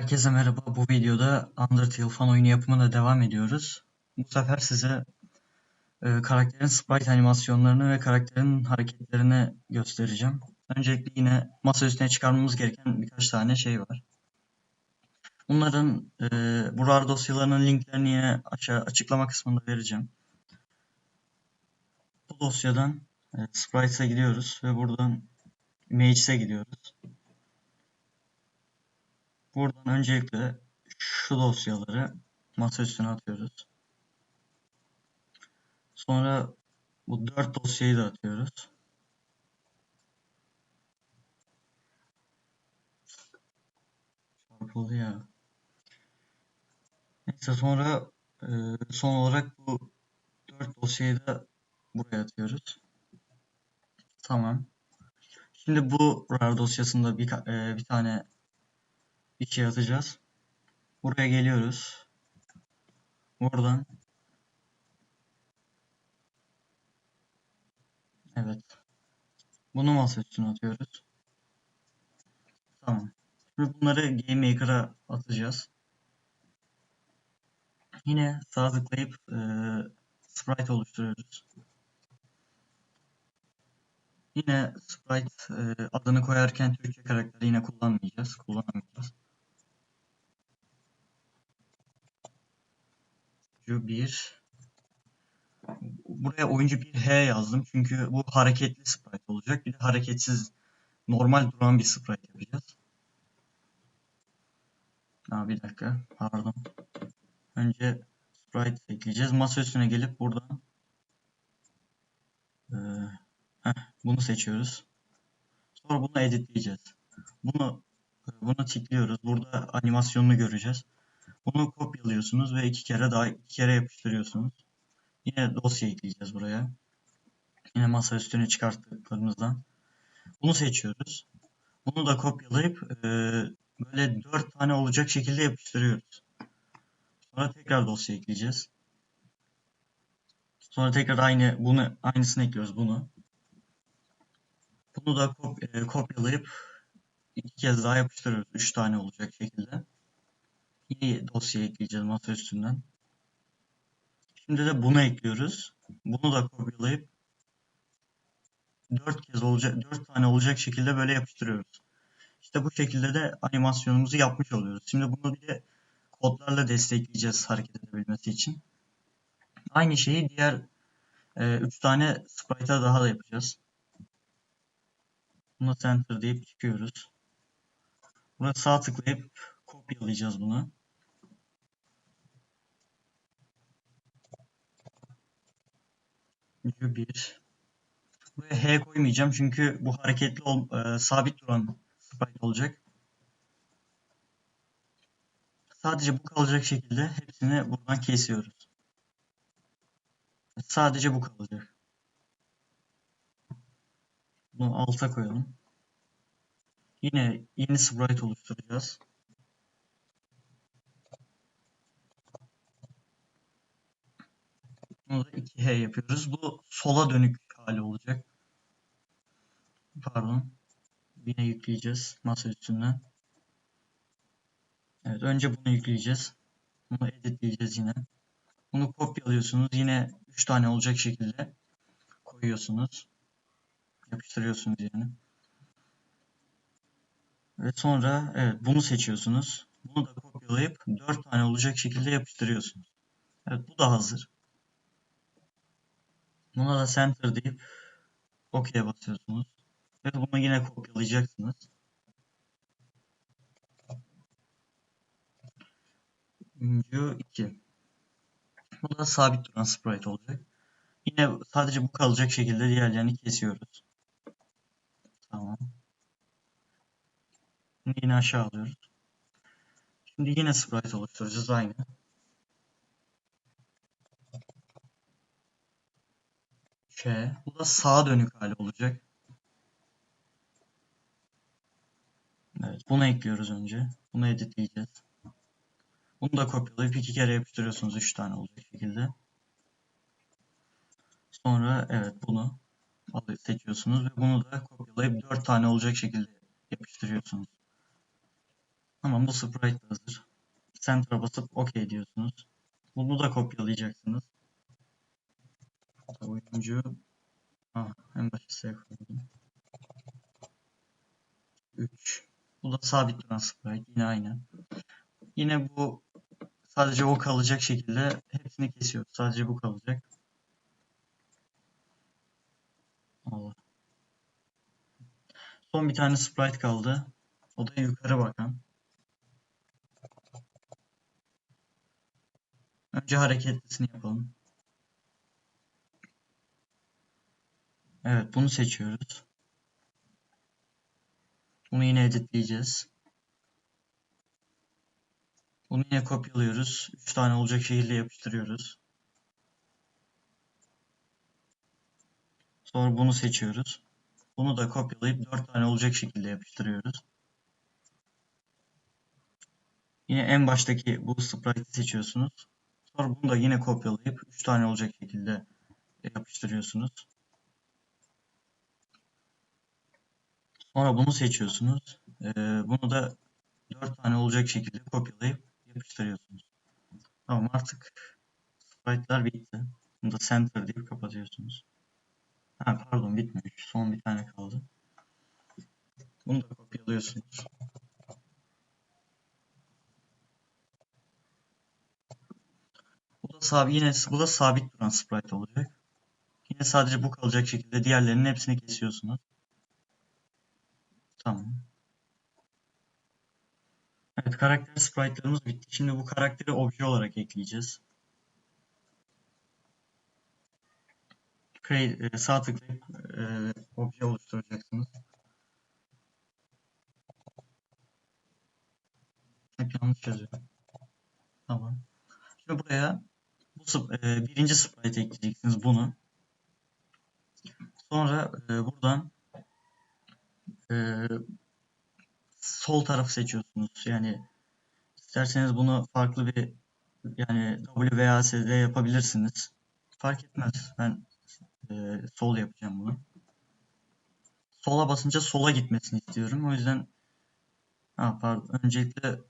Herkese merhaba. Bu videoda Undertale fan oyunu yapımına devam ediyoruz. Bu sefer size e, karakterin sprite animasyonlarını ve karakterin hareketlerini göstereceğim. Öncelikle yine masa üstüne çıkarmamız gereken birkaç tane şey var. Bunların e, bu RAR dosyalarının linklerini yine aşağı açıklama kısmında vereceğim. Bu dosyadan e, Sprites'e gidiyoruz ve buradan Images'e gidiyoruz. Buradan öncelikle şu dosyaları masa üstüne atıyoruz. Sonra bu dört dosyayı da atıyoruz. Çarpıldı ya. Neyse sonra e, son olarak bu dört dosyayı da buraya atıyoruz. Tamam. Şimdi bu RAR dosyasında bir, e, bir tane bir şey atacağız. Buraya geliyoruz. Buradan Evet. Bunu masa üstüne atıyoruz. Tamam. Şimdi bunları Game Maker'a atacağız. Yine sağ tıklayıp e, sprite oluşturuyoruz. Yine sprite e, adını koyarken Türkçe karakteri yine kullanmayacağız. Kullanamayacağız. Oyuncu 1 Buraya oyuncu 1 H yazdım. Çünkü bu hareketli sprite olacak. Bir de hareketsiz normal duran bir sprite yapacağız. Ha, bir dakika. Pardon. Önce sprite ekleyeceğiz. Masa üstüne gelip buradan e, heh, bunu seçiyoruz. Sonra bunu editleyeceğiz. Bunu bunu tıklıyoruz. Burada animasyonunu göreceğiz. Bunu kopyalıyorsunuz ve iki kere daha iki kere yapıştırıyorsunuz. Yine dosya ekleyeceğiz buraya. Yine masa üstüne çıkarttıklarımızdan. Bunu seçiyoruz. Bunu da kopyalayıp e, böyle dört tane olacak şekilde yapıştırıyoruz. Sonra tekrar dosya ekleyeceğiz. Sonra tekrar aynı bunu aynısını ekliyoruz bunu. Bunu da e, kopyalayıp iki kez daha yapıştırıyoruz. Üç tane olacak şekilde. Yeni dosya ekleyeceğiz masa üstünden. Şimdi de bunu ekliyoruz. Bunu da kopyalayıp 4 kez olacak 4 tane olacak şekilde böyle yapıştırıyoruz. İşte bu şekilde de animasyonumuzu yapmış oluyoruz. Şimdi bunu bir de kodlarla destekleyeceğiz hareket edebilmesi için. Aynı şeyi diğer 3 e, tane sprite'a daha da yapacağız. Buna center deyip çıkıyoruz. Buna sağ tıklayıp kopyalayacağız bunu. Üçüncü bir. Buraya H koymayacağım çünkü bu hareketli ol, e, sabit duran sprite olacak. Sadece bu kalacak şekilde hepsini buradan kesiyoruz. Sadece bu kalacak. Bunu alta koyalım. Yine yeni sprite oluşturacağız. Bunu da 2H yapıyoruz. Bu sola dönük hali olacak. Pardon. Yine yükleyeceğiz masa üstünden. Evet önce bunu yükleyeceğiz. Bunu editleyeceğiz yine. Bunu kopyalıyorsunuz. Yine 3 tane olacak şekilde koyuyorsunuz. Yapıştırıyorsunuz yani. Ve sonra evet bunu seçiyorsunuz. Bunu da kopyalayıp 4 tane olacak şekilde yapıştırıyorsunuz. Evet bu da hazır. Buna da center deyip OK'ye basıyorsunuz. Ve bunu yine kopyalayacaksınız. View 2. Bu da sabit duran sprite olacak. Yine sadece bu kalacak şekilde diğerlerini kesiyoruz. Tamam. Şimdi yine aşağı alıyoruz. Şimdi yine sprite oluşturacağız aynı. K. Bu da sağa dönük hali olacak. Evet, bunu ekliyoruz önce. Bunu editleyeceğiz. Bunu da kopyalayıp iki kere yapıştırıyorsunuz. Üç tane olacak şekilde. Sonra evet bunu seçiyorsunuz ve bunu da kopyalayıp dört tane olacak şekilde yapıştırıyorsunuz. Tamam bu sprite hazır. Center'a basıp OK diyorsunuz. Bunu da kopyalayacaksınız. Oyuncu ah, en başa S koydum. 3. Bu da sabit sprite. Yine aynı. Yine bu sadece o kalacak şekilde hepsini kesiyoruz. Sadece bu kalacak. Allah. Son bir tane sprite kaldı. O da yukarı bakan. Önce hareketlisini yapalım. Evet bunu seçiyoruz. Bunu yine editleyeceğiz. Bunu yine kopyalıyoruz. 3 tane olacak şekilde yapıştırıyoruz. Sonra bunu seçiyoruz. Bunu da kopyalayıp 4 tane olacak şekilde yapıştırıyoruz. Yine en baştaki bu sprite'i seçiyorsunuz. Sonra bunu da yine kopyalayıp 3 tane olacak şekilde yapıştırıyorsunuz. Sonra bunu seçiyorsunuz. Ee, bunu da 4 tane olacak şekilde kopyalayıp yapıştırıyorsunuz. Tamam artık sprite'lar bitti. Bunu da center deyip kapatıyorsunuz. Ha, pardon bitmemiş. Son bir tane kaldı. Bunu da kopyalıyorsunuz. Bu da sabit, yine bu da sabit duran sprite olacak. Yine sadece bu kalacak şekilde diğerlerinin hepsini kesiyorsunuz. Tamam. Evet karakter sprite'larımız bitti. Şimdi bu karakteri obje olarak ekleyeceğiz. Create, e, sağ tıklayıp e, obje oluşturacaksınız. Hep yanlış yazıyorum. Tamam. Şimdi buraya bu e, birinci sprite ekleyeceksiniz bunu. Sonra e, buradan e, sol tarafı seçiyorsunuz. Yani isterseniz bunu farklı bir yani WASD yapabilirsiniz. Fark etmez. Ben e, sol yapacağım bunu. Sola basınca sola gitmesini istiyorum. O yüzden ha, pardon, öncelikle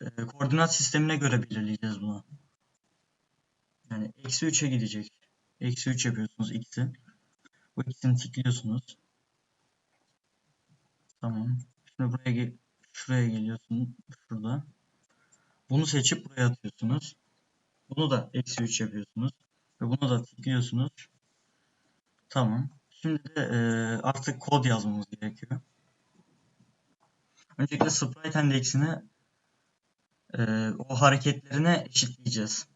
e, koordinat sistemine göre belirleyeceğiz bunu. Yani eksi 3'e gidecek. Eksi 3 yapıyorsunuz x'i. Bu ikisini tıklıyorsunuz. Tamam. Şimdi buraya şuraya geliyorsun. Şurada. Bunu seçip buraya atıyorsunuz. Bunu da eksi 3 yapıyorsunuz. Ve bunu da tıklıyorsunuz. Tamam. Şimdi de e, artık kod yazmamız gerekiyor. Öncelikle sprite endeksini e, o hareketlerine eşitleyeceğiz.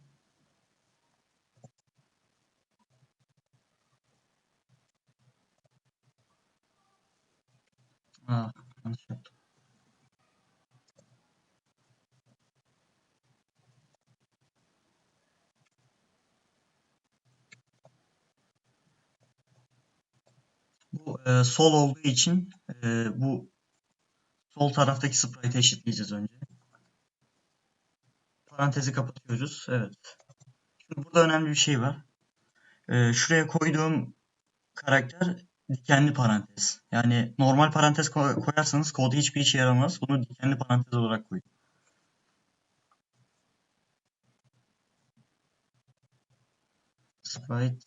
Yanlış yaptım. Bu e, sol olduğu için e, bu sol taraftaki sprite'e eşitleyeceğiz önce. Parantezi kapatıyoruz. Evet. Şimdi burada önemli bir şey var. E, şuraya koyduğum karakter dikenli parantez. Yani normal parantez koyarsanız kodu hiçbir işe yaramaz. Bunu dikenli parantez olarak koyun. Sprite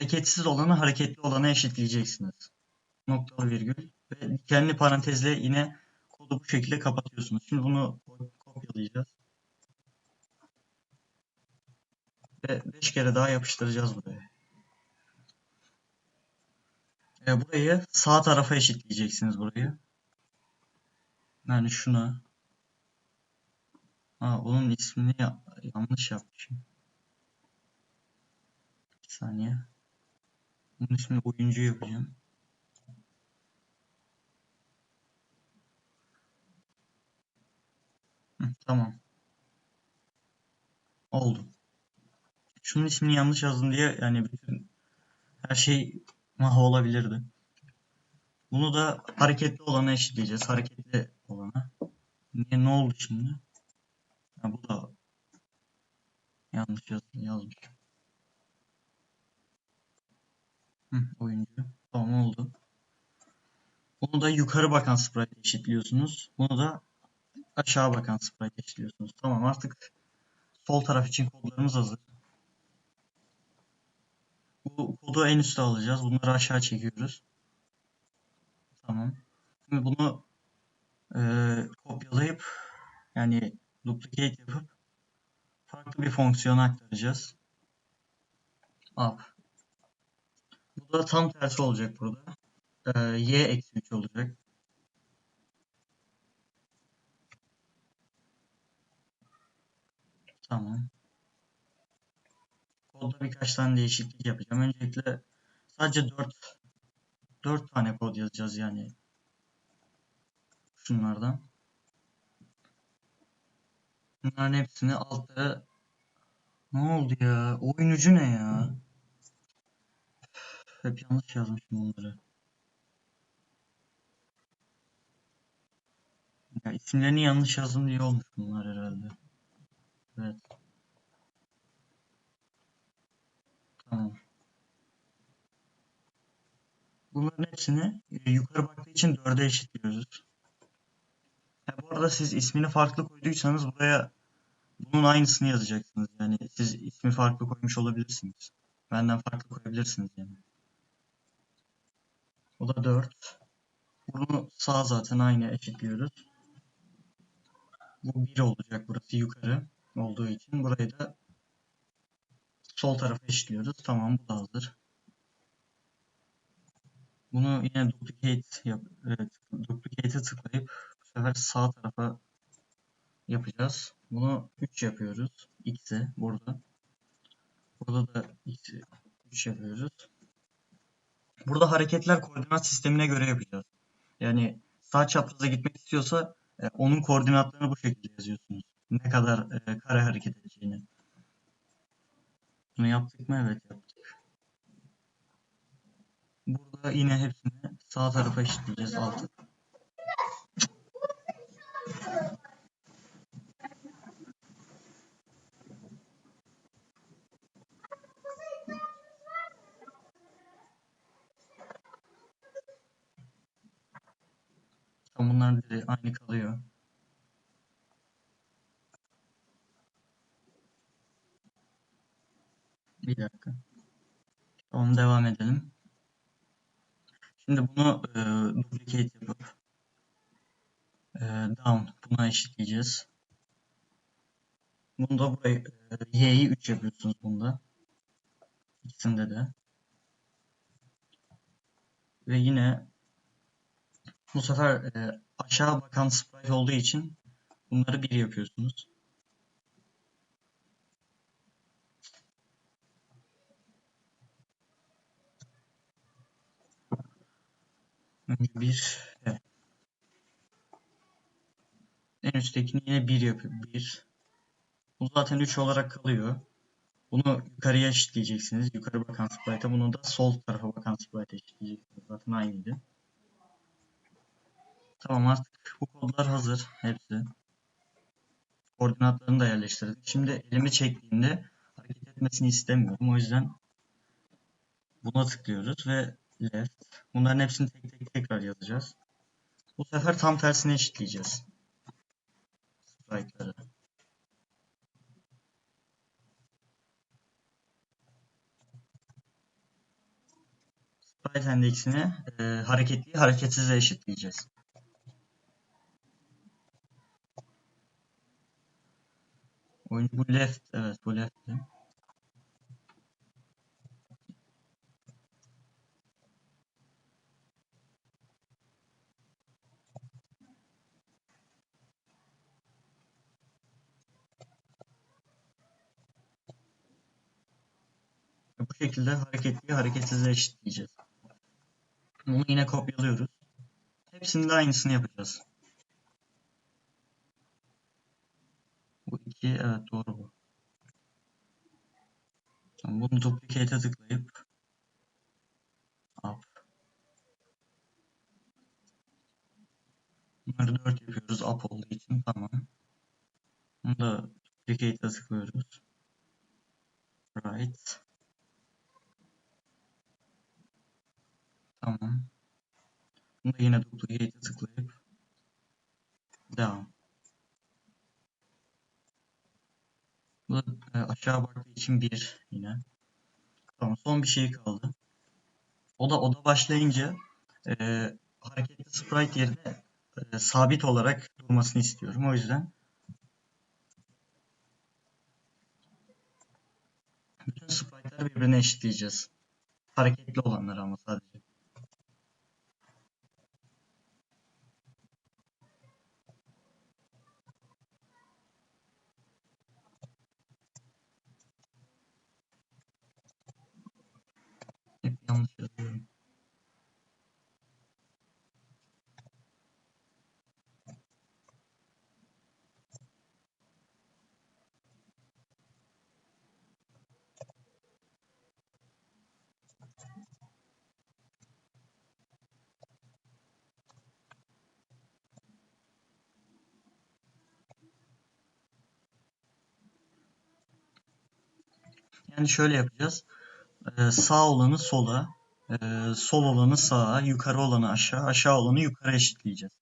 hareketsiz olanı hareketli olana eşitleyeceksiniz. Noktalı virgül ve dikenli parantezle yine kodu bu şekilde kapatıyorsunuz. Şimdi bunu kopyalayacağız. Ve 5 kere daha yapıştıracağız buraya. E, burayı sağ tarafa eşitleyeceksiniz burayı. Yani şuna. Aa, onun ismini yanlış yapmışım. Bir saniye. Bunun ismini oyuncu yapacağım. Hı, tamam. Oldu. Şunun ismini yanlış yazdım diye yani bütün her şey mahvolabilirdi. Bunu da hareketli olana eşitleyeceğiz. Hareketli olana. Niye ne oldu şimdi? Ha, bu da yanlış yaz yazmışım. Hı, oyuncu. Tamam oldu. Bunu da yukarı bakan sprite eşitliyorsunuz. Bunu da aşağı bakan sprite eşitliyorsunuz. Tamam artık sol taraf için kodlarımız hazır. Bu kodu en üste alacağız. Bunları aşağı çekiyoruz. Tamam. Şimdi bunu e, kopyalayıp yani duplicate yapıp farklı bir fonksiyona aktaracağız. Up. Bu da tam tersi olacak burada. E, y eksi 3 olacak. Tamam. Kodda birkaç tane değişiklik yapacağım. Öncelikle sadece 4 4 tane kod yazacağız yani. Şunlardan. Bunların hepsini altlara ne oldu ya? Oyuncu ne ya? Hep yanlış yazmışım bunları. Ya isimlerini yanlış yazdım diye olmuş bunlar herhalde. Evet. Tamam. Bunların hepsini e, yukarı baktığı için 4'e eşitliyoruz. Ha, bu arada siz ismini farklı koyduysanız buraya bunun aynısını yazacaksınız. Yani siz ismi farklı koymuş olabilirsiniz. Benden farklı koyabilirsiniz yani. O da 4. Bunu sağ zaten aynı eşitliyoruz. Bu 1 olacak burası yukarı olduğu için. Burayı da sol tarafa eşitliyoruz. Tamam bu da hazır. Bunu yine duplicate yap evet, duplicate'e tıklayıp bu sefer sağ tarafa yapacağız. Bunu 3 yapıyoruz. X'e burada. Burada da X'i 3 yapıyoruz. Burada hareketler koordinat sistemine göre yapacağız. Yani sağ çapraza gitmek istiyorsa e, onun koordinatlarını bu şekilde yazıyorsunuz. Ne kadar e, kare hareket edeceğini. Bunu yaptık mı? Evet yaptık. Burada yine hepsini sağ tarafa eşitleyeceğiz altı. Bunlar aynı kalıyor. Bir dakika. Tamam devam edelim. Şimdi bunu e, duplicate yapıp e, down buna eşitleyeceğiz. Bunda burayı e, y'yi 3 yapıyorsunuz bunda. İkisinde de. Ve yine bu sefer e, aşağı bakan sprite olduğu için bunları 1 yapıyorsunuz. Önce 1 evet. En üsttekini yine 1 yapıyor. 1. Bu zaten 3 olarak kalıyor. Bunu yukarıya eşitleyeceksiniz. Yukarı bakan sprite'a. Bunu da sol tarafa bakan sprite'a eşitleyeceksiniz. Zaten aynıydı. Tamam artık bu kodlar hazır. Hepsi. Koordinatlarını da yerleştirdik. Şimdi elimi çektiğimde hareket etmesini istemiyorum. O yüzden buna tıklıyoruz ve left. Bunların hepsini tek tek tekrar yazacağız. Bu sefer tam tersine eşitleyeceğiz. Sprite'ları. Sprite endeksini e, hareketli hareketsize eşitleyeceğiz. Oyuncu bu left. Evet bu left'ti. Şekilde hareketli hareketsize eşitleyeceğiz. Bunu yine kopyalıyoruz. Hepsinin de aynısını yapacağız. Bu iki, evet doğru bu. Tamam, bunu duplicate'e tıklayıp up. Bunları 4 yapıyoruz up olduğu için tamam. Bunu da duplicate'e tıklıyoruz. Right. Tamam. Bunu yine duplicate'e tıklayıp devam. Bu da e, aşağı baktığı için 1 yine. Tamam son bir şey kaldı. O da oda başlayınca e, hareketli sprite yerine e, sabit olarak durmasını istiyorum. O yüzden bütün sprite'ları birbirine eşitleyeceğiz. Hareketli olanları ama sadece. Hep yanlış yazıyorum. Yani şöyle yapacağız. Ee, sağ olanı sola, e, sol olanı sağa, yukarı olanı aşağı, aşağı olanı yukarı eşitleyeceğiz.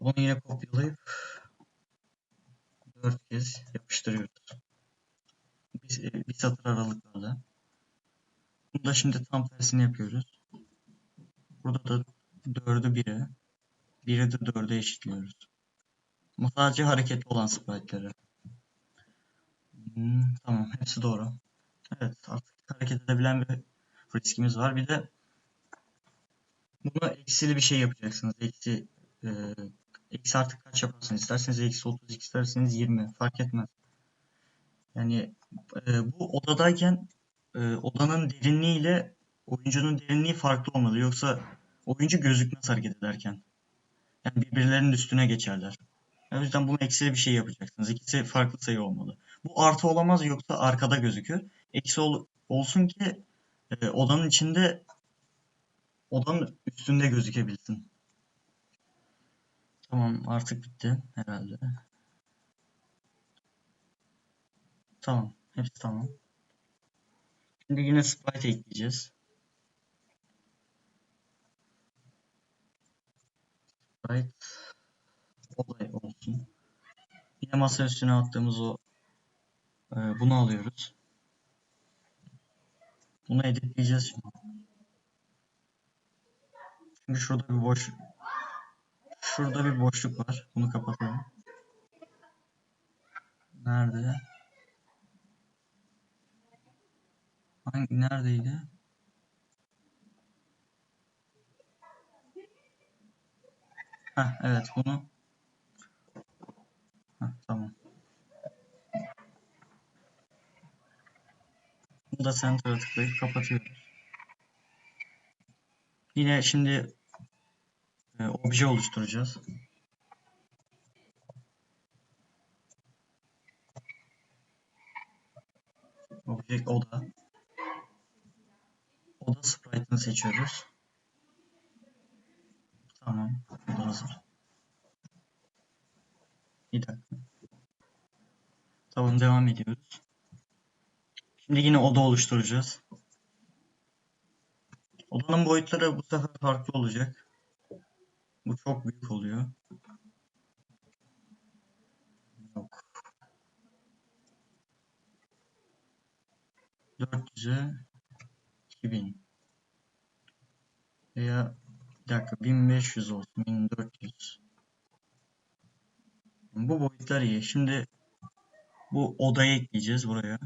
Bunu yine kopyalayıp dört kez yapıştırıyoruz. Bir, e, bir satır aralıklarla. Bunu da şimdi tam tersini yapıyoruz. Burada da 4'ü 1'e, 1'i de 4'e eşitliyoruz. Ama sadece hareketli olan sprite'leri. Hmm, tamam, hepsi doğru. Evet, artık hareket edebilen bir riskimiz var. Bir de bunu eksili bir şey yapacaksınız. Eksi, e, eksi artık kaç yaparsınız? İsterseniz eksi 30, isterseniz 20. Fark etmez. Yani e, bu odadayken e, odanın derinliği ile oyuncunun derinliği farklı olmalı. Yoksa oyuncu gözükmez hareket ederken. Yani birbirlerinin üstüne geçerler. O yüzden bunu eksili bir şey yapacaksınız. İkisi farklı sayı olmalı. Bu artı olamaz yoksa arkada gözükür. Eksi ol, olsun ki e, odanın içinde odanın üstünde gözükebilsin. Tamam artık bitti herhalde. Tamam. Hepsi tamam. Şimdi yine sprite ekleyeceğiz. Sprite olay olsun. Yine masa üstüne attığımız o e, bunu alıyoruz. Bunu editleyeceğiz şimdi. Çünkü şurada bir boş şurada bir boşluk var. Bunu kapatalım. Nerede? Hangi neredeydi? Heh, evet bunu Heh, tamam. Bunu da center'a tıklayıp kapatıyoruz. Yine şimdi e, obje oluşturacağız. Obje oda. Oda sprite'ını seçiyoruz. Tamam. Bu da hazır. Bir dakika. Tamam devam ediyoruz. Şimdi oda oluşturacağız. Odanın boyutları bu sefer farklı olacak. Bu çok büyük oluyor. Yok. 400'e 2000 veya bir dakika 1500 olsun 1400 bu boyutlar iyi. Şimdi bu odayı ekleyeceğiz buraya.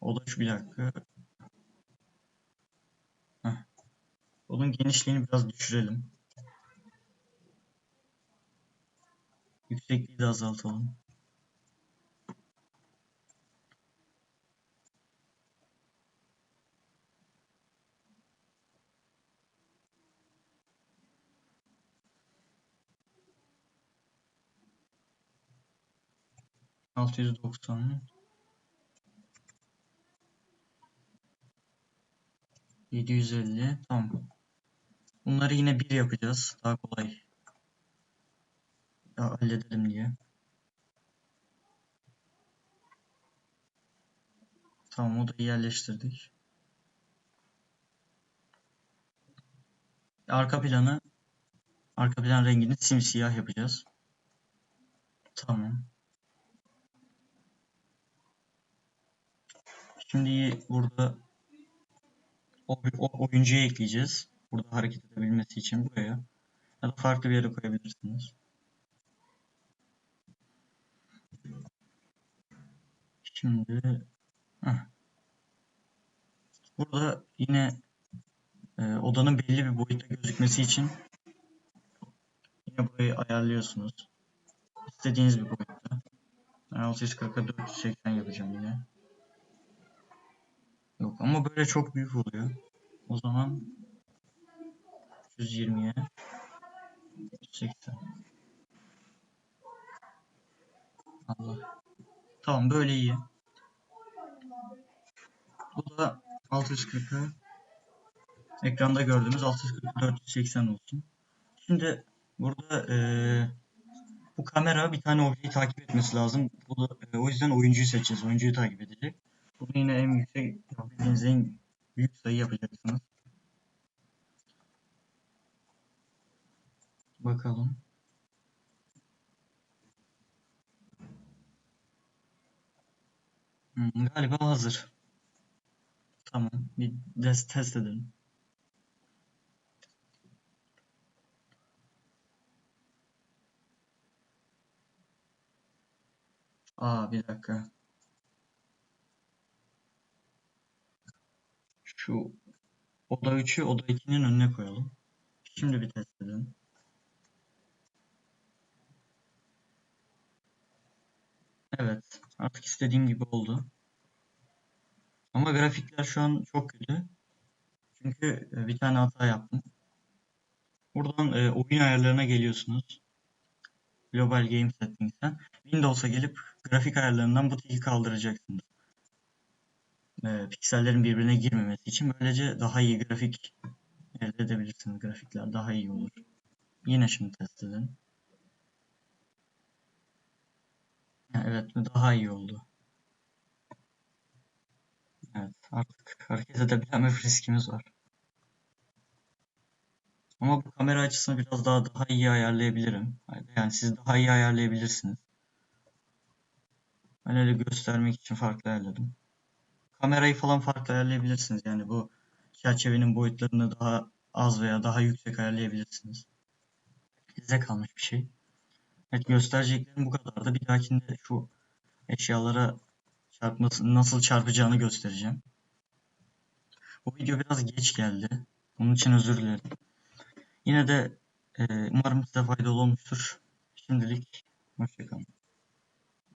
Oda şu bir dakika. Heh. Onun genişliğini biraz düşürelim. Yüksekliği de azaltalım. Altı yüz doksan. 750 tamam. Bunları yine 1 yapacağız. Daha kolay daha halledelim diye. Tamam odayı yerleştirdik. Arka planı arka plan rengini simsiyah yapacağız. Tamam. Şimdi burada o, o oyuncuyu ekleyeceğiz. Burada hareket edebilmesi için buraya. Ya da farklı bir yere koyabilirsiniz. Şimdi heh. burada yine e, odanın belli bir boyutta gözükmesi için yine burayı ayarlıyorsunuz. İstediğiniz bir boyutta. Ben 640'a 480 yapacağım yine. Yok ama böyle çok büyük oluyor. O zaman 120'ye 80. Allah. Tamam böyle iyi. Bu da 640'a ekranda gördüğümüz 640 480 olsun. Şimdi burada eee bu kamera bir tane objeyi takip etmesi lazım. Bu da, e, o yüzden oyuncuyu seçeceğiz. Oyuncuyu takip edecek. Bunu yine en yüksek yapabildiğiniz en büyük sayı yapacaksınız. Bakalım. Hmm, galiba hazır. Tamam. Bir test, test edelim. Aa bir dakika. Şu oda 3'ü oda 2'nin önüne koyalım. Şimdi bir test edelim. Evet. Artık istediğim gibi oldu. Ama grafikler şu an çok kötü. Çünkü e, bir tane hata yaptım. Buradan e, oyun ayarlarına geliyorsunuz. Global Game Settings'ten. Windows'a gelip grafik ayarlarından bu tiki kaldıracaksınız. E, piksellerin birbirine girmemesi için böylece daha iyi grafik elde edebilirsiniz. Grafikler daha iyi olur. Yine şimdi test edin. Evet daha iyi oldu. Evet artık hareket edebilme riskimiz var. Ama bu kamera açısını biraz daha daha iyi ayarlayabilirim. Yani siz daha iyi ayarlayabilirsiniz. Ben öyle göstermek için farklı ayarladım. Kamerayı falan farklı ayarlayabilirsiniz. Yani bu çerçevenin boyutlarını daha az veya daha yüksek ayarlayabilirsiniz. Size kalmış bir şey. Evet göstereceklerim bu kadardı. Bir dahakinde şu eşyalara çarpması, nasıl çarpacağını göstereceğim. Bu video biraz geç geldi. Onun için özür dilerim. Yine de e, umarım size faydalı olmuştur. Şimdilik hoşçakalın.